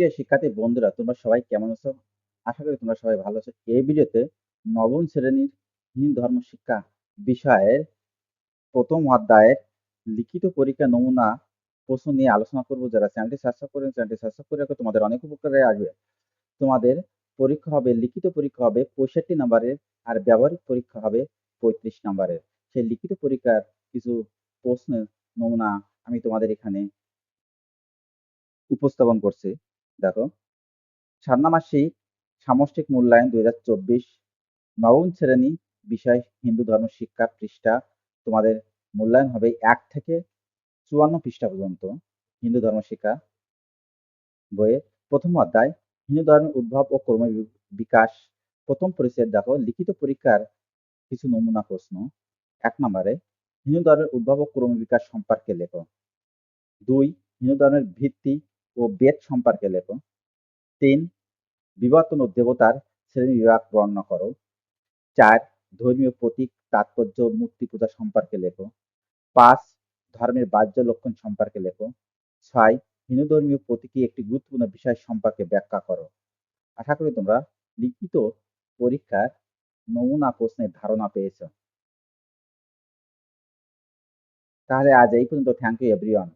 প্রিয় শিক্ষার্থী বন্ধুরা, তোমরা সবাই কেমন আছো? আশা করি তোমরা সবাই ভালো আছো। এই ভিডিওতে নবম শ্রেণির হিন্দু ধর্ম শিক্ষা বিষয়ের প্রথম অধ্যায়ের লিখিত পরীক্ষা নমুনা প্রশ্ন নিয়ে আলোচনা করব। যারা চ্যানেলটি সাবস্ক্রাইব করেন, চ্যানেলটি সাবস্ক্রাইব করে রাখো। তোমাদের অনেক উপকারে আসবে। তোমাদের পরীক্ষা হবে, লিখিত পরীক্ষা হবে পঁয়ষট্টি নম্বরের আর ব্যবহারিক পরীক্ষা হবে পঁয়ত্রিশ নম্বরের। সেই লিখিত পরীক্ষার কিছু প্রশ্ন নমুনা আমি তোমাদের এখানে উপস্থাপন করছি। দেখো। সান্নামাসিক সামষ্টিক মূল্যায়ন দুই হাজার চব্বিশ, নবম শ্রেণি বিষয় হিন্দু ধর্ম শিক্ষা পৃষ্ঠা তোমাদের মূল্যায়ন হবে এক থেকে চুয়ান্ন পৃষ্ঠা পর্যন্ত হিন্দু ধর্ম শিক্ষা বইয়ের প্রথম অধ্যায়, হিন্দু ধর্মের উদ্ভব ও কর্ম বিকাশ। প্রথম পরিচয় দেখো, লিখিত পরীক্ষার কিছু নমুনা প্রশ্ন। এক নম্বরে, হিন্দু ধর্মের উদ্ভব ও ক্রম বিকাশ সম্পর্কে লেখো। দুই, হিন্দু ধর্মের ভিত্তি ও বেদ সম্পর্কে লেখো। তিন, বিবর্তন ও দেবতার শ্রেণি বিভাগ বর্ণনা করো। চার, ধর্মীয় প্রতীক, তাৎপর্য, মূর্তি পূজা সম্পর্কে লেখো। পাঁচ, ধর্মের বাহ্য লক্ষণ সম্পর্কে লেখো। ছয়, হিন্দু ধর্মীয় প্রতীকী একটি গুরুত্বপূর্ণ বিষয় সম্পর্কে ব্যাখ্যা করো। আশা করি তোমরা লিখিত পরীক্ষার নমুনা প্রশ্নের ধারণা পেয়েছ। তাহলে আজ এই পর্যন্ত। Thank you everyone